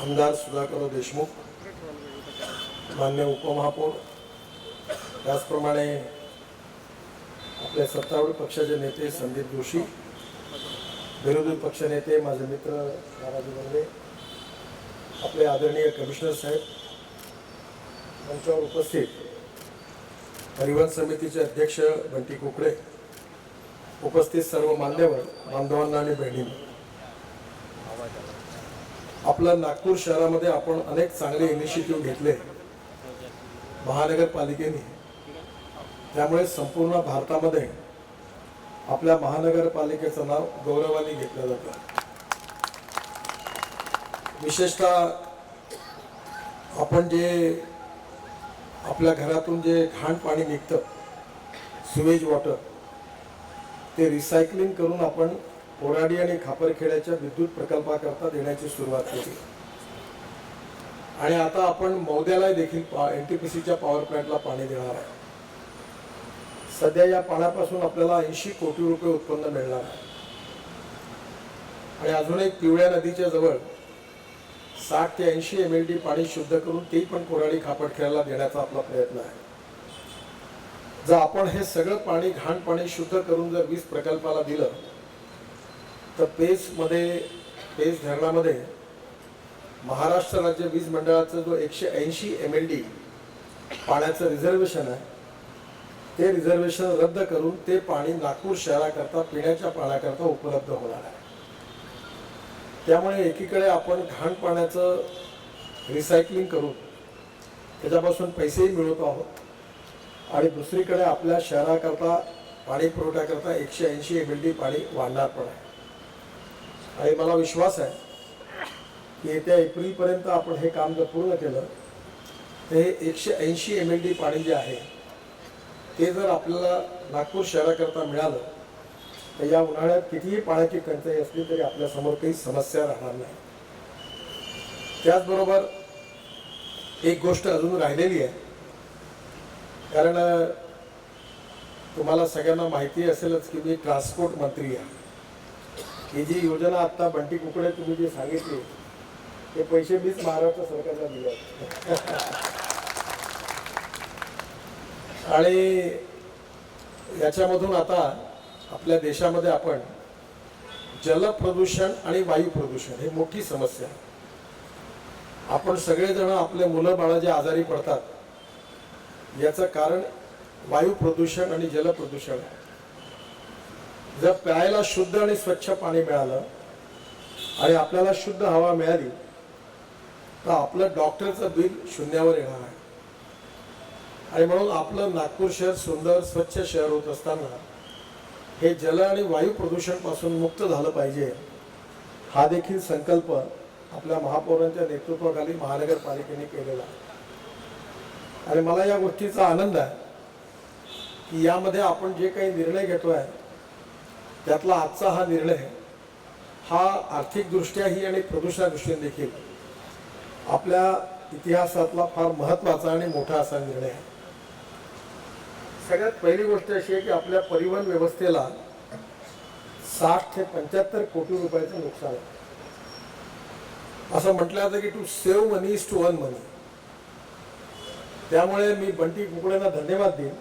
आमदार सुधाकर देशमुख मान्य उपमहापौर त्याचप्रमाणे आपले सत्तारूढ पक्षाचे नेते संदीप जोशी विरोधी पक्षनेते माझे मित्र नाराजी बंगले आपले आदरणीय कमिशनर साहेब मंचावर उपस्थित परिवहन समितीचे अध्यक्ष बंटी कुकडे उपस्थित सर्व मान्यवर बांधवांना आणि बहिणींना. आपल्या नागपूर शहरामध्ये आपण अनेक चांगले इनिशिएटिव्ह घेतले. महानगरपालिकेने. त्यामुळे संपूर्ण भारतामध्ये आपल्या महानगरपालिकेचं नाव गौरवाने घेतलं जातं. विशेषतः आपण जे आपल्या घरातून जे घाण पाणी निघतं सुवेज वॉटर ते रिसायकलिंग करून आपण कोराडी आणि खापरखेड्याच्या विद्युत प्रकल्पाकरता देण्याची सुरुवात केली. आणि आता आपण मौद्याला देखील एन टी पी सीच्या पॉवर प्लॅन्टला पाणी देणार आहे. सध्या या पाण्यापासून आपल्याला ऐंशी कोटी रुपये उत्पन्न मिळणार आहे. आणि अजून एक पिवळ्या नदीच्या जवळ साठ ते ऐंशी एम एल डी पाणी शुद्ध करून ते पण कोराडी खापरखेड्याला देण्याचा आपला प्रयत्न आहे. जर आपण हे सगळं पाणी घाण पाणी शुद्ध करून जर वीज प्रकल्पाला दिलं तर पेसमध्ये पेस धरणामध्ये महाराष्ट्र राज्य वीज मंडळाचं जो एकशे ऐंशी एम एल डी पाण्याचं रिझर्वेशन आहे ते रिझर्वेशन रद्द करून ते पाणी नागपूर शहराकरता पिण्याच्या पाण्याकरता उपलब्ध होणार आहे. त्यामुळे एकीकडे आपण घाण पाण्याचं रिसायकलिंग करून त्याच्यापासून पैसेही मिळवतो आहोत आणि दुसरीकडे आपल्या शहराकरता पाणी पुरवठ्याकरता एकशे ऐंशी एम एल डी पाणी वाढणार पण आहे. आणि मला विश्वास आहे की येत्या एप्रिलपर्यंत आपण हे काम जर पूर्ण केलं तर हे एकशे ऐंशी एम एल डी पाणी जे आहे ते जर आपल्याला नागपूर शहराकरता मिळालं तर या उन्हाळ्यात कितीही पाण्याची टंचाई असली तरी आपल्यासमोर काही समस्या राहणार नाही. त्याचबरोबर एक गोष्ट अजून राहिलेली आहे. कारण तुम्हाला सगळ्यांना माहिती असेलच की मी ट्रान्सपोर्ट मंत्री आहे. ही जी योजना आता बंटी कुकडे तुम्ही जी सांगितली ते पैसे मीच महाराष्ट्र सरकारला दिले. आणि याच्यामधून आता आपल्या देशामध्ये आपण जल प्रदूषण आणि वायू प्रदूषण हे मोठी समस्या आहे. आपण सगळेजण आपले मुलं बाळं जे आजारी पडतात याचं कारण वायू प्रदूषण आणि जल प्रदूषण आहे. जर प्यायला शुद्ध आणि स्वच्छ पाणी मिळालं आणि आपल्याला शुद्ध हवा मिळाली तर आपलं डॉक्टरचं बिल शून्यावर येणार आहे. आणि म्हणून आपलं नागपूर शहर सुंदर स्वच्छ शहर होत असताना हे जल आणि वायू प्रदूषणपासून मुक्त झालं पाहिजे हा देखील संकल्प आपल्या महापौरांच्या नेतृत्वाखाली महानगरपालिकेने केलेला आहे. आणि मला या गोष्टीचा आनंद आहे की यामध्ये आपण जे काही निर्णय घेतोय त्यातला आजचा हा निर्णय हा आर्थिकदृष्ट्याही आणि प्रदूषणादृष्टीने देखील आपल्या इतिहासातला फार महत्त्वाचा आणि मोठा असा निर्णय आहे. सगळ्यात पहिली गोष्ट अशी आहे की आपल्या परिवहन व्यवस्थेला साठ ते पंच्याहत्तर कोटी रुपयाचं नुकसान आहे. असं म्हटलं जातं की to save money is to earn money त्यामुळे मी बंटी कुकड्यांना धन्यवाद देईन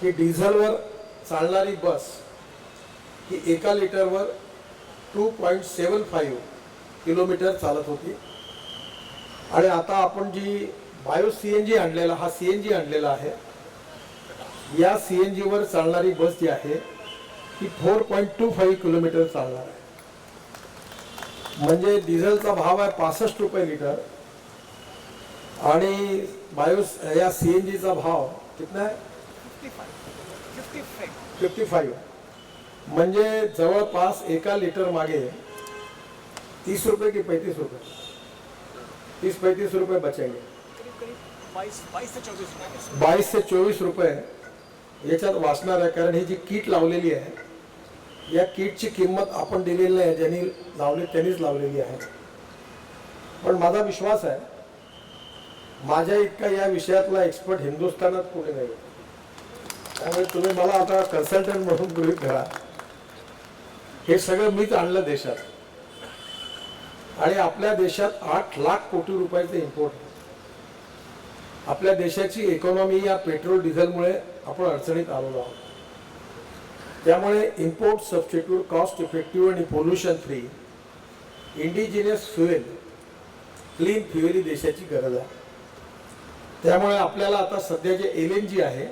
की डिझेलवर चालणारी बस ही एका लिटरवर two point seven five kilometre चालत होती. आणि आता आपण जी बायो सी एन जी आणलेला हा सी एन जी आणलेला आहे या सी एन जीवर चालणारी बस जी आहे ती four point two five kilometre चालणार आहे. म्हणजे डिझेलचा भाव आहे पासष्ट रुपये लिटर. आणि बायो या सी एन जीचा भाव कितना? आहे फिफ्टी फाईव्ह म्हणजे जवळपास एका लिटर मागे तीस रुपये की पैंतीस रुपये. तीस पैंतीस रुपये बचेंगे. बाईस बावीस ते चोवीस रुपये याच्यात वाचणार आहे कारण ही जी किट लावलेली आहे या किटची किंमत आपण दिलेली नाही ज्यांनी लावली त्यांनीच लावलेली आहे. पण माझा विश्वास आहे माझ्या इतका या विषयातला एक्सपर्ट हिंदुस्थानात कोणी नाही. त्यामुळे तुम्ही मला आता कन्सल्टंट म्हणून गृहीत धरा. हे सगळं मीच आणलं देशात. आणि आपल्या देशात आठ लाख कोटी रुपयाचे इम्पोर्ट आपल्या देशाची इकॉनॉमी या पेट्रोल डिझेलमुळे आपण अडचणीत आलेलो आहोत. त्यामुळे इम्पोर्ट सबस्टिट्यूट कॉस्ट इफेक्टिव्ह आणि pollution free indigenous fuel clean fuel ही देशाची गरज आहे. त्यामुळे आपल्याला आता सध्या जे एल एन जी आहे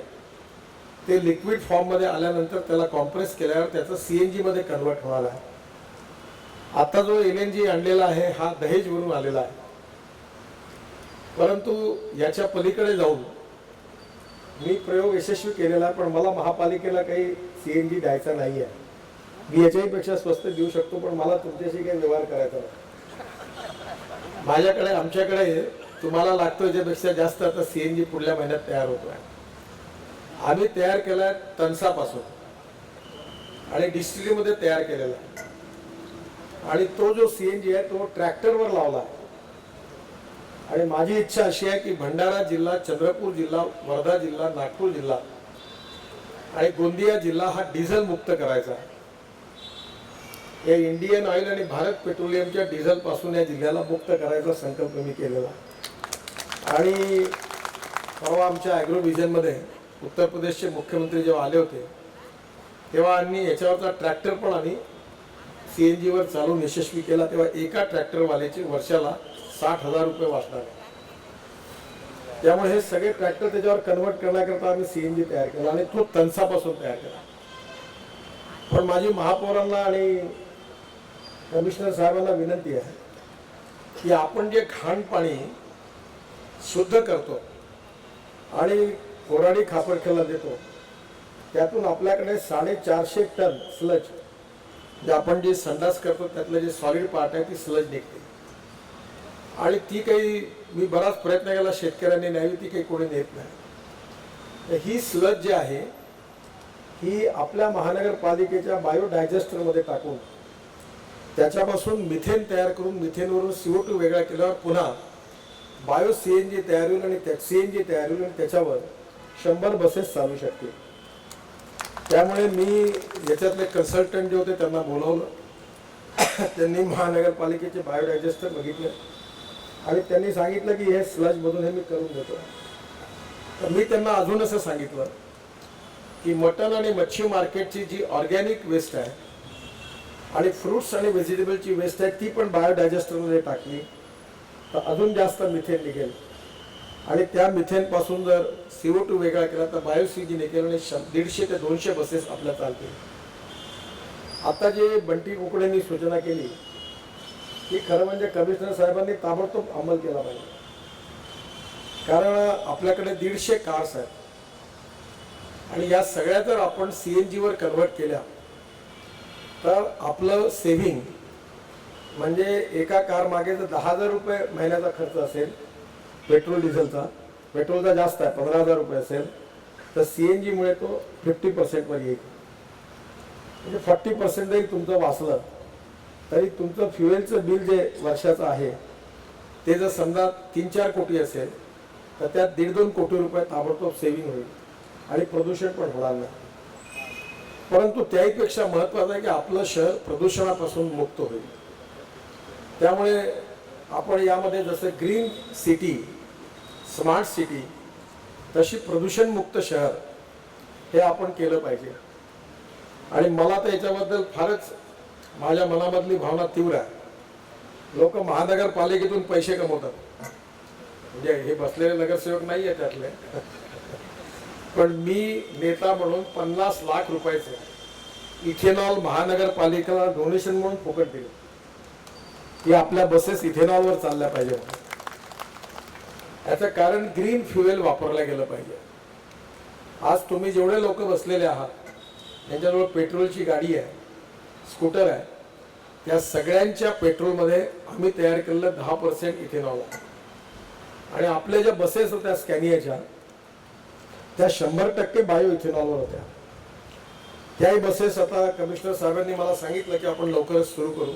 ते लिक्विड फॉर्ममध्ये आल्यानंतर त्याला कॉम्प्रेस केल्यावर त्याचं सी एन जीमध्ये कन्वर्ट होणार आहे. आता जो एल एन जी आणलेला आहे हा दहेजवरून आलेला आहे. परंतु याच्या पलीकडे जाऊन मी प्रयोग यशस्वी केलेला आहे पण मला महापालिकेला काही सी एन जी द्यायचा नाही आहे. मी याच्याहीपेक्षा स्वस्त देऊ शकतो पण मला तुमच्याशी काही व्यवहार करायचा नाही. माझ्याकडे आमच्याकडे तुम्हाला लागतो याच्यापेक्षा जास्त आता सी एन जी पुढल्या महिन्यात तयार होतो आहे आम्ही तयार केला तणसापासून आणि डिस्टिलीमध्ये तयार केलेला. आहे आणि तो जो सी एन जी आहे तो ट्रॅक्टरवर लावला आहे. आणि माझी इच्छा अशी आहे की भंडारा जिल्हा चंद्रपूर जिल्हा वर्धा जिल्हा नागपूर जिल्हा आणि गोंदिया जिल्हा हा डिझेल मुक्त करायचा आहे. या इंडियन ऑइल आणि भारत पेट्रोलियमच्या डिझेलपासून या जिल्ह्याला मुक्त करायचा संकल्प मी केलेला आणि परवा आमच्या ॲग्रोविजनमध्ये उत्तर प्रदेशचे मुख्यमंत्री जेव्हा आले होते तेव्हा आम्ही याच्यावरचा ट्रॅक्टर पण आम्ही सी एन जीवर चालून यशस्वी केला तेव्हा एका ट्रॅक्टरवाल्याचे वर्षाला साठ हजार रुपये वाचणार त्यामुळे हे सगळे ट्रॅक्टर त्याच्यावर कन्वर्ट करण्याकरता आम्ही सी एन जी तयार केला आणि तो तणसापासून तयार केला. पण माझी महापौरांना आणि कमिशनर साहेबांना विनंती आहे की आपण जे घाण पाणी शुद्ध करतो आणि कोराडी खापरखेला देतो. त्यातून आपल्याकडे साडेचारशे टन स्लज जे आपण जे संडास करतो त्यातलं जे सॉलिड पार्ट आहे ती स्लज निघते. आणि ती काही मी बराच प्रयत्न केला शेतकऱ्यांनी न्यावी ती काही कोणी देत नाही. तर ही स्लज जी आहे ही आपल्या महानगरपालिकेच्या बायोडायजेस्टरमध्ये टाकून त्याच्यापासून मिथेन तयार करून मिथेनवरून सीओ टू वेगळा केल्यावर पुन्हा बायो सी एन जी तयार होईल आणि त्या सी एन जी तयार होईल आणि त्याच्यावर शंभर बसेस चालू शकतील. त्यामुळे मी याच्यातले कन्सल्टंट जे होते त्यांना बोलवलं. त्यांनी महानगरपालिकेचे बायोडायजेस्टर बघितले. आणि त्यांनी सांगितलं की हे स्लजमधून हे मी करून देतो. तर मी त्यांना अजून असं सांगितलं की मटन आणि मच्छी मार्केटची जी ऑर्गॅनिक वेस्ट आहे आणि फ्रुट्स आणि व्हेजिटेबलची वेस्ट आहे ती पण बायोडायजेस्टरमध्ये टाकली. तर अजून जास्त मिथेन निघेल. आणि त्या मिथेनपासून जर सी ओ टू वेगळा केला तर बायो सी जी निघेल आणि दीडशे ते दोनशे बसेस आपल्या चालतील. आता जे बंटी कुकडेंनी सूचना केली की खरं म्हणजे कमिशनर साहेबांनी ताबडतोब अंमल केला पाहिजे. कारण आपल्याकडे दीडशे कार्स आहेत. आणि या सगळ्या जर आपण सी एन जीवर कन्व्हर्ट केल्या तर आपलं सेव्हिंग म्हणजे एका कार मागे जर दहा हजार रुपये महिन्याचा खर्च असेल पेट्रोल डिझेलचा. पेट्रोलचा जास्त आहे पंधरा हजार रुपये असेल. तर सी एन जीमुळे तो फिफ्टी पर्सेंटवर येईल. म्हणजे फॉर्टी पर्सेंट जरी तुमचं वाचलं तरी तुमचं फ्युएलचं बिल जे वर्षाचं आहे ते जर समजा तीन चार कोटी असेल तर त्यात दीड दोन कोटी रुपये ताबडतोब सेव्हिंग होईल. आणि प्रदूषण पण होणार नाही. परंतु त्याहीपेक्षा महत्त्वाचं आहे की आपलं शहर प्रदूषणापासून मुक्त होईल. त्यामुळे आपण यामध्ये जसं ग्रीन सिटी स्मार्ट सिटी तशी प्रदूषणमुक्त शहर हे आपण केलं पाहिजे. आणि मला तर याच्याबद्दल फारच माझ्या मनामधली भावना तीव्र आहे. लोक महानगरपालिकेतून पैसे कमवतात. म्हणजे हे बसलेले नगरसेवक नाही आहे त्यातले. पण मी नेता म्हणून पन्नास लाख रुपयाचे इथेनॉल महानगरपालिकेला डोनेशन म्हणून फुकट दिले. की आपल्या बसेस इथेनॉलवर चालल्या पाहिजे. म्हणून. याचं कारण ग्रीन फ्युएल वापरलं गेलं पाहिजे. आज तुम्ही जेवढे लोक बसलेले आहात त्यांच्याजवळ पेट्रोलची गाडी आहे स्कूटर आहे त्या सगळ्यांच्या पेट्रोलमध्ये आम्ही तयार केलेलं दहा पर्सेंट इथेनॉल आहे. आणि आपल्या ज्या बसेस होत्या स्कॅनियाच्या त्या शंभर टक्के बायो इथेनॉलवर होत्या. त्याही बसेस आता कमिशनर साहेबांनी मला सांगितलं की आपण लवकरच सुरू करू.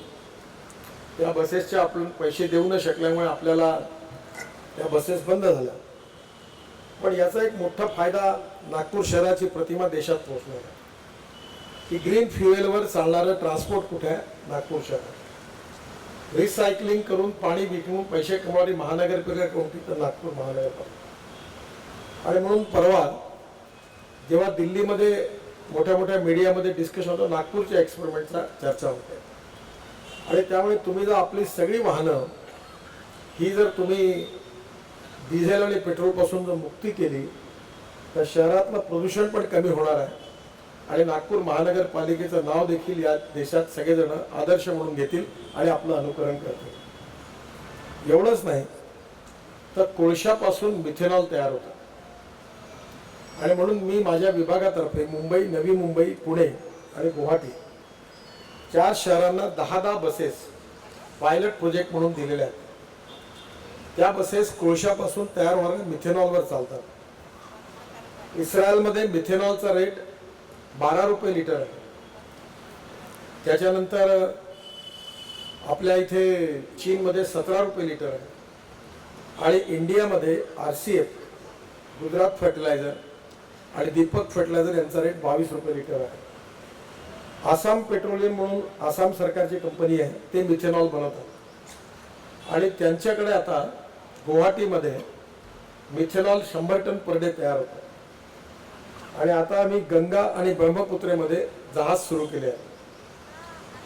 त्या बसेसचे आपण पैसे देऊ न शकल्यामुळे आपल्याला त्या बसेस बंद झाल्या. पण याचा एक मोठा फायदा नागपूर शहराची प्रतिमा देशात पोहोचणार आहे की ग्रीन फ्युएलवर चालणारं ट्रान्सपोर्ट कुठे आहे? नागपूर शहरात. रिसायकलिंग करून पाणी विकून पैसे कमावली महानगरपालिका कोणती? तर नागपूर महानगरपालिका. आणि म्हणून परवा जेव्हा दिल्लीमध्ये मोठ्या मोठ्या मीडियामध्ये डिस्कशन होतं नागपूरच्या एक्सपेरिमेंटचा चर्चा होते आणि त्यामुळे तुम्ही जर आपली सगळी वाहनं ही जर तुम्ही डिझेल आणि पेट्रोलपासून जर मुक्ती केली तर शहरातलं प्रदूषण पण कमी होणार आहे. आणि नागपूर महानगरपालिकेचं नाव देखील या देशात सगळेजण आदर्श म्हणून घेतील आणि आपलं अनुकरण करतील. एवढंच नाही तर कोळशापासून मिथेनॉल तयार होतं. आणि म्हणून मी माझ्या विभागातर्फे मुंबई नवी मुंबई पुणे आणि गुवाहाटी चार शहरांना दहा दहा बसेस पायलट प्रोजेक्ट म्हणून दिलेल्या आहेत. त्या बसेस कोळशापासून तयार होणाऱ्या मिथेनॉलवर चालतात. इस्रायलमध्ये मिथेनॉलचा रेट बारा रुपये लिटर आहे. त्याच्यानंतर आपल्या इथे चीनमध्ये सतरा रुपये लिटर आहे. आणि इंडियामध्ये R C F Gujarat fertiliser आणि दीपक फर्टिलायझर यांचा रेट बावीस रुपये लिटर आहे. आसाम पेट्रोलियम म्हणून आसाम सरकारची कंपनी आहे ते मिथेनॉल बनवतात. आणि त्यांच्याकडे आता गुवाहाटीमध्ये मिथेनॉल शंभर टन पर डे तयार होतं. आणि आता आम्ही गंगा आणि ब्रह्मपुत्रेमध्ये जहाज सुरू केले आहे.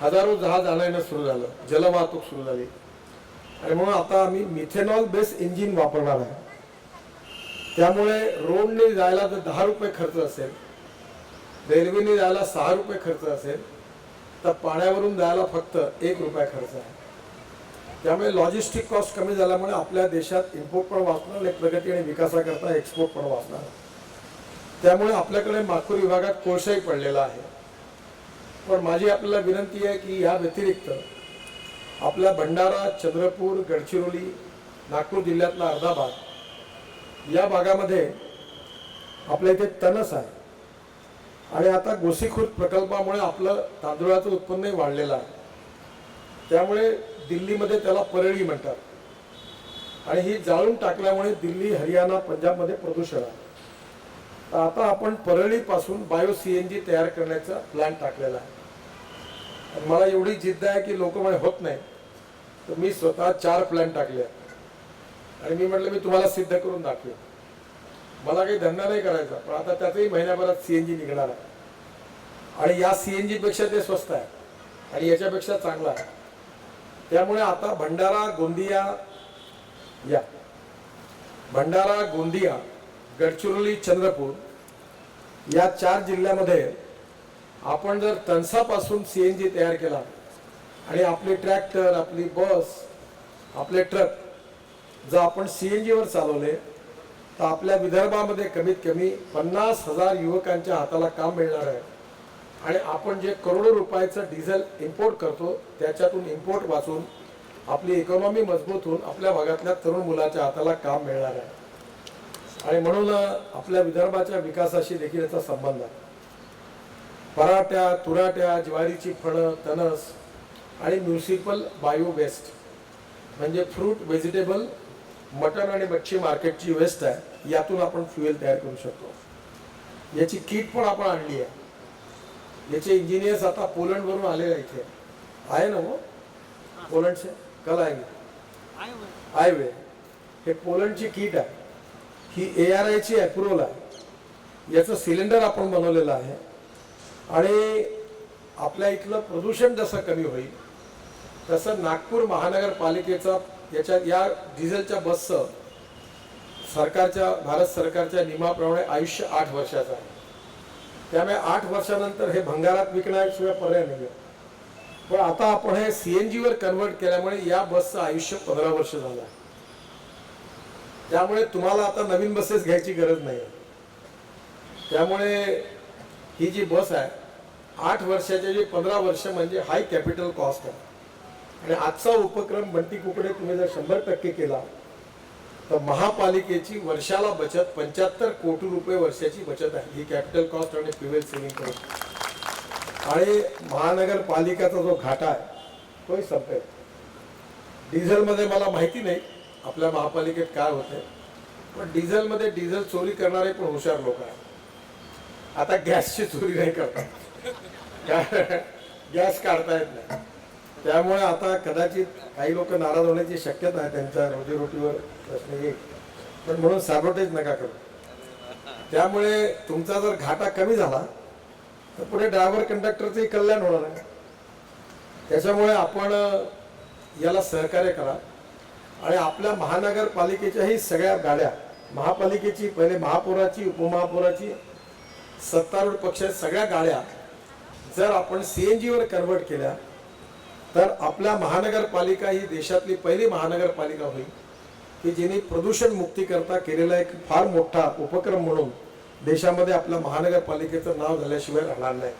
हजारो जहाज आणायला सुरू झालं. जलवाहतूक सुरू झाली. आणि म्हणून आता आम्ही मिथेनॉल बेस इंजिन वापरणार आहे. त्यामुळे रोडने जायला जर दहा रुपये खर्च असेल रेल्वेने जायला सहा रुपये खर्च असेल तर पाण्यावरून जायला फक्त एक रुपया खर्च आहे. त्यामुळे लॉजिस्टिक कॉस्ट कमी झाल्यामुळे आपल्या देशात इम्पोर्ट पण वाचणार आणि प्रगती आणि विकासाकरता एक्सपोर्ट पण वाचणार. त्यामुळे आपल्याकडे नागपूर विभागात कोळसाही पडलेला आहे. पण माझी आपल्याला विनंती आहे की या व्यतिरिक्त आपल्या भंडारा चंद्रपूर गडचिरोली नागपूर जिल्ह्यातला अर्धा भाग या भागामध्ये आपल्या इथे तणस आहे. आणि आता गोसीखुर्द प्रकल्पामुळे आपलं तांदूळाचं उत्पन्नही वाढलेलं आहे. त्यामुळे दिल्लीमध्ये त्याला परळी म्हणतात. आणि ही जाळून टाकल्यामुळे दिल्ली हरियाणा पंजाबमध्ये प्रदूषण आहे. तर आता आपण परळीपासून बायो सी एन जी तयार करण्याचा प्लॅन टाकलेला आहे. मला एवढी जिद्द आहे की लोक म्हणे होत नाही. तर मी स्वतः चार प्लॅन टाकले आहेत. आणि मी म्हटलं मी तुम्हाला सिद्ध करून दाखवेन. मला काही धंदा नाही करायचा पण आता त्याचंही महिन्याभरात सी एन जी निघणार आहे. आणि या सी एन जीपेक्षा ते स्वस्त आहे. आणि याच्यापेक्षा चांगला आहे. त्यामुळे आता भंडारा गोंदिया या. भंडारा गोंदिया गडचिरोली चंद्रपूर या चार जिल्ह्यामध्ये आपण जर तणसापासून जी तयार केला आणि आपले ट्रॅक्टर आपली बस आपले ट्रक जर आपण सी एन जीवर चालवले तर आपल्या विदर्भामध्ये कमीत कमी पन्नास हजार युवकांच्या हाताला काम मिळणार आहे. आणि आपण जे करोडो रुपयाचं डिझेल इम्पोर्ट करतो त्याच्यातून इम्पोर्ट वाचून आपली इकॉनॉमी मजबूत होऊन आपल्या भागातल्या तरुण मुलाच्या हाताला काम मिळणार आहे. आणि म्हणून आपल्या विदर्भाच्या विकासाशी देखील याचा संबंध आहे. पराठ्या तुराट्या ज्वारीची फळं तणस आणि म्युन्सिपल बायो वेस्ट म्हणजे फ्रूट व्हेजिटेबल मटन आणि मच्छी मार्केटची वेस्ट आहे यातून आपण फ्युएल तयार करू शकतो. याची किट पण आपण आणली आहे. याचे इंजिनियर्स आता पोलंडवरून आलेले इथे. आहे ना हो? पोलंडचे? कल आहे आय वे हे पोलंडची किट आहे. ही ए आर आयची अप्रुव्हल आहे. याचं सिलेंडर आपण बनवलेलं आहे. आणि आपल्या इथलं प्रदूषण जसं कमी होईल तसं नागपूर महानगरपालिकेचा याच्या या डिझेलच्या बसचं सरकारच्या भारत सरकारच्या नियमाप्रमाणे आयुष्य आठ वर्षाचं आहे. त्यामुळे आठ वर्षानंतर हे भंगारात विकण्याशिवाय पर्याय नाही पण आता आपण हे सीएनजी वर कन्वर्ट केल्यामुळे या बसचं आयुष्य पंधरा वर्ष झालं आहे. त्यामुळे तुम्हाला आता नवीन बसेस घ्यायची गरज नाही त्यामुळे ही जी बस आहे आठ वर्षाचे जे पंधरा वर्ष म्हणजे हाय कॅपिटल कॉस्ट आहे. आणि आजचा उपक्रम बंटी कुकडे तुम्ही जर शंभर टक्के केला तर महापालिकेची वर्षाला बचत पंच्याहत्तर कोटी रुपये वर्षाची बचत आहे. ही कॅपिटल कॉस्ट आणि फ्युएल सेव्हिंग करून. आणि महानगरपालिकेचा जो घाटा आहे तोही संपेल. डिझेलमध्ये मला माहिती नाही आपल्या महापालिकेत काय होते पण डिझेलमध्ये डिझेल चोरी करणारे पण हुशार लोक आहेत. आता गॅसची चोरी नाही करतात गॅस काढता येत नाही. त्यामुळे आता कदाचित काही लोक नाराज होण्याची शक्यता आहे त्यांच्या रोजीरोटीवर प्रश्न येईल. पण म्हणून सॅबोटेज नका करू. त्यामुळे तुमचा जर घाटा कमी झाला तर पुढे ड्रायव्हर कंडक्टरचंही कल्याण होणार आहे. त्याच्यामुळे आपण याला सहकार्य करा. आणि आपल्या महानगरपालिकेच्याही सगळ्या गाड्या महापालिकेची पहिले महापौराची उपमहापौराची सत्तारूढ पक्षाच्या सगळ्या गाड्या जर आपण सी एन जीवर कन्वर्ट केल्या तर आपल्या महानगरपालिका ही देशातली पहिली महानगरपालिका होईल की जिने प्रदूषण मुक्तीकरता केलेला एक फार मोठा उपक्रम म्हणून देशामध्ये आपल्या महानगरपालिकेचं नाव झाल्याशिवाय राहणार नाही.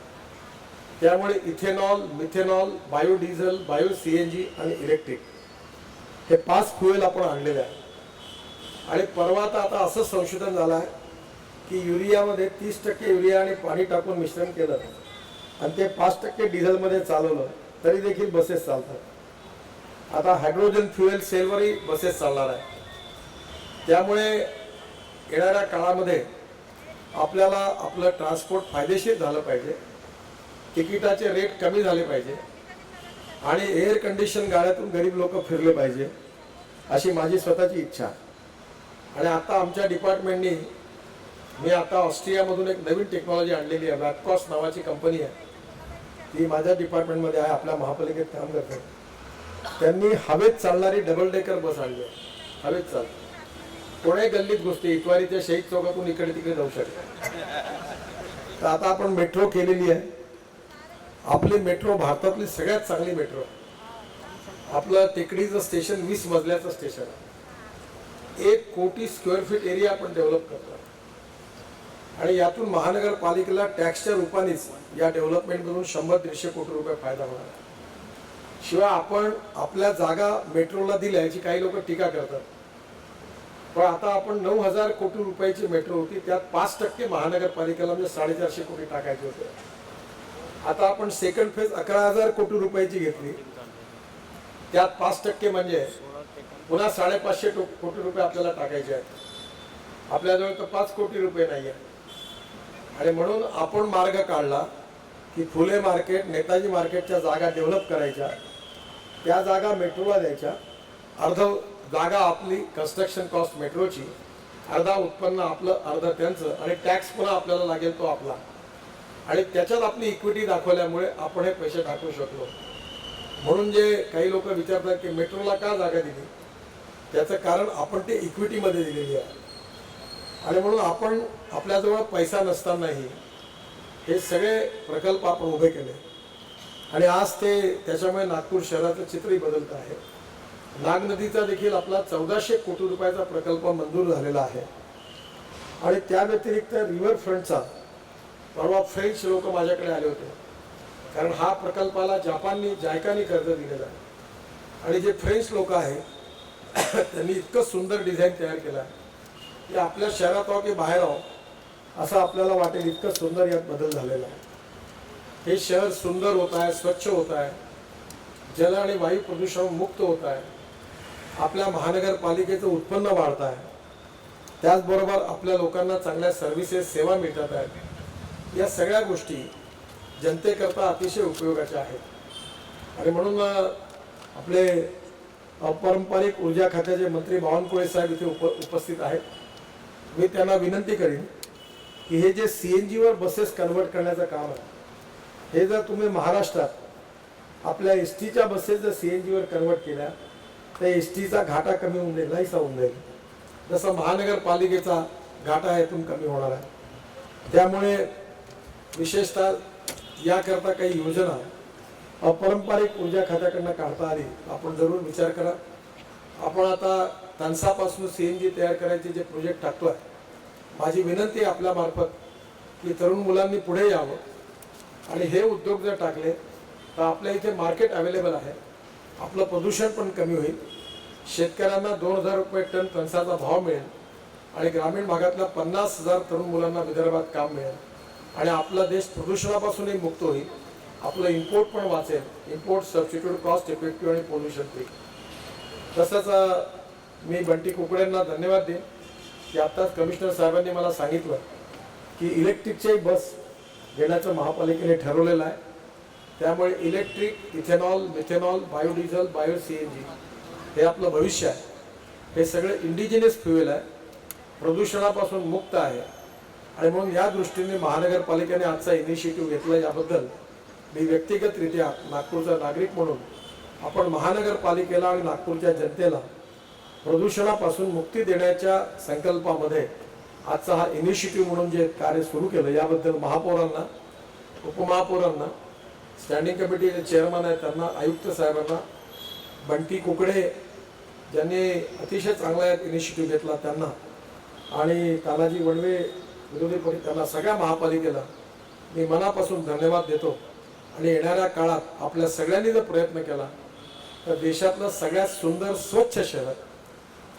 त्यामुळे ethanol methanol biodiesel bio C N G आणि इलेक्ट्रिक हे पाच फ्युएल आपण आणलेले आहे आणि परवा तर आता असं संशोधन झालं आहे की युरियामध्ये तीस टक्के युरिया आणि पाणी टाकून मिश्रण केलं आणि ते पाच टक्के डिझेलमध्ये चालवलं. तरी देखील बसेस चालतात. आता हायड्रोजन फ्युएल सेलवरही बसेस चालणार आहे त्यामुळे येणाऱ्या काळामध्ये आपल्याला आपलं ट्रान्सपोर्ट फायदेशीर झालं पाहिजे. तिकिटाचे रेट कमी झाले पाहिजे. आणि एअर कंडिशन गाड्यातून गरीब लोक फिरले पाहिजे अशी माझी स्वतःची इच्छा. आणि आता आमच्या डिपार्टमेंटनी मी आता ऑस्ट्रियामधून एक नवीन टेक्नॉलॉजी आणलेली आहे वॅटकॉस नावाची कंपनी आहे. ती माझ्या डिपार्टमेंटमध्ये आहे आपल्या महापालिकेत काम करते त्यांनी हवेत चालणारी डबल डेकर बस आणली. आहे हवेत चाल. कोणी गल्लीत गोष्टी इतवारीच्या शहीद चौकातून इकडे तिकडे जाऊ शकते तर आता आपण मेट्रो केलेली आहे. आपली मेट्रो भारतातली सगळ्यात चांगली मेट्रो आपलं टेकडीचं स्टेशन वीस मजल्याचं स्टेशन आहे. एक कोटी स्क्वेअर फीट एरिया आपण डेव्हलप करतो आणि यातून महानगरपालिकेला टॅक्सच्या रूपानेच या डेव्हलपमेंटमधून शंभर दीडशे कोटी रुपये फायदा होणार शिवाय आपण आपल्या जागा मेट्रोला दिल्या याची काही लोक टीका करतात. पण आता आपण नऊ हजार कोटी रुपयाची मेट्रो होती त्यात पाच टक्के महानगरपालिकेला म्हणजे साडेचारशे कोटी टाकायचे होते. आता आपण सेकंड फेज अकरा हजार कोटी रुपयाची घेतली. त्यात पाच टक्के म्हणजे पुन्हा साडेपाचशे टो- कोटी रुपये आपल्याला टाकायचे आहेत. आपल्याजवळ तर पाच कोटी रुपये नाही आहे आणि म्हणून आपण मार्ग काढला की फुले मार्केट नेताजी मार्केटच्या जागा डेव्हलप करायच्या. त्या जागा मेट्रोला द्यायच्या. अर्ध जागा आपली कन्स्ट्रक्शन कॉस्ट मेट्रोची अर्धा उत्पन्न आपलं अर्ध त्यांचं आणि टॅक्स पुन्हा आपल्याला लागेल तो आपला. आणि त्याच्यात आपली इक्विटी दाखवल्यामुळे आपण हे पैसे टाकू शकलो. म्हणून जे काही लोक विचारतात की मेट्रोला का जागा दिली? त्याचं कारण आपण ते इक्विटीमध्ये दिलेली आहे. आणि म्हणून आपण आपल्याजवळ पैसा नसतानाही हे सगळे प्रकल्प आपण उभे केले. आणि आज ते त्याच्यामुळे नागपूर शहराचं चित्रही बदलत आहे. नाग नदीचा देखील आपला चौदाशे कोटी रुपयाचा प्रकल्प मंजूर झालेला आहे. आणि त्या व्यतिरिक्त रिव्हर फ्रंटचा परवा फ्रेंच लोक माझ्याकडे आले होते. कारण हा प्रकल्पाला जपाननी जायकानी कर्ज दिलेलं आहे. आणि जे फ्रेंच लोक आहेत त्यांनी इतकं सुंदर डिझाईन तयार केलं आहे. की आपल्या शहरात आहो की बाहेर आहो. असं आपल्याला वाटेल इतकं सुंदर यात बदल झालेला आहे. हे शहर सुंदर होत आहे स्वच्छ होत आहे. जल आणि वायू प्रदूषण मुक्त होत आहे. आपल्या महानगरपालिकेचं उत्पन्न वाढत आहे. त्याचबरोबर आपल्या लोकांना चांगल्या सर्व्हिसेस सेवा मिळतात आहेत. या सगळ्या गोष्टी जनतेकरता अतिशय उपयोगाच्या आहेत. आणि म्हणून आपले अपारंपरिक ऊर्जा खात्याचे मंत्री बावनकुळे साहेब इथे उप उपस्थित आहेत. मी त्यांना विनंती करीन की हे जे सी एन जीवर बसेस कन्वर्ट करण्याचं काम आहे हे जर तुम्ही महाराष्ट्रात आपल्या एस टीच्या बसेस जर सी एन जीवर कन्वर्ट केल्या तर एस टीचा घाटा कमी होऊन जाईल नाहीसा होऊन जाईल. जसं महानगरपालिकेचा घाटा यातून कमी होणार आहे. त्यामुळे विशेषतः याकरता काही योजना अपारंपरिक ऊर्जा खात्याकडनं काढता आली आपण जरूर विचार करा. आपण आता तणसापासून सी एन जी तयार करायचे जे प्रोजेक्ट टाकतो आहे माझी विनंती आहे की तरुण मुलांनी पुढे यावं. आणि हे उद्योग जर टाकले तर आपल्या इथे मार्केट अवेलेबल आहे. आपलं प्रदूषण पण कमी होईल. शेतकऱ्यांना दोन हजार रुपये टन कणसाचा भाव मिळेल. आणि ग्रामीण भागातल्या पन्नास हजार तरुण मुलांना विदर्भात काम मिळेल. आणि आपला देश प्रदूषणापासूनही मुक्त होईल. आपलं इम्पोर्ट पण वाचेल. इम्पोर्ट सबस्टिट्यूट कॉस्ट इफेक्टिव्ह आणि पोल्युशन फ्री तसंच मी बंटी कुकड्यांना धन्यवाद देईन. की आत्ताच कमिशनर साहेबांनी मला सांगितलं की इलेक्ट्रिकच्याही बस घेण्याचं महापालिकेने ठरवलेलं आहे. त्यामुळे electric ethanol methanol biodiesel bio C N G हे आपलं भविष्य आहे. हे सगळं इंडिजिनियस फ्युएल आहे. प्रदूषणापासून मुक्त आहे. आणि म्हणून या दृष्टीने महानगरपालिकेने आजचा इनिशिएटिव्ह घेतला याबद्दल मी व्यक्तिगतरित्या नागपूरचा नागरिक म्हणून आपण महानगरपालिकेला आणि नागपूरच्या जनतेला प्रदूषणापासून मुक्ती देण्याच्या संकल्पामध्ये आजचा हा इनिशिएटिव्ह म्हणून जे कार्य सुरू केलं याबद्दल महापौरांना उपमहापौरांना स्टँडिंग कमिटीचे चेअरमन आहेत त्यांना आयुक्त साहेबांना बंटी कुकडे ज्यांनी अतिशय चांगला इनिशिएटिव्ह घेतला त्यांना आणि तानाजी वणवे विरोधी पक्ष त्यांना सगळ्या महापालिकेला मी मनापासून धन्यवाद देतो. आणि येणाऱ्या काळात आपल्या सगळ्यांनी जर प्रयत्न केला तर देशातलं सगळ्यात सुंदर स्वच्छ शहर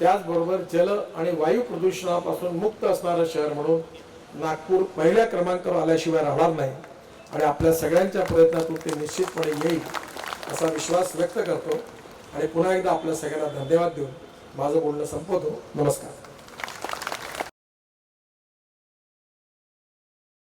त्याचबरोबर जल आणि वायू प्रदूषणापासून मुक्त असणारं शहर म्हणून नागपूर पहिल्या क्रमांकावर आल्याशिवाय राहणार नाही. आणि आपल्या सगळ्यांच्या प्रयत्नातून ते निश्चितपणे येईल असा विश्वास व्यक्त करतो. आणि पुन्हा एकदा आपल्या सगळ्यांना धन्यवाद देऊन माझं बोलणं संपवतो. नमस्कार.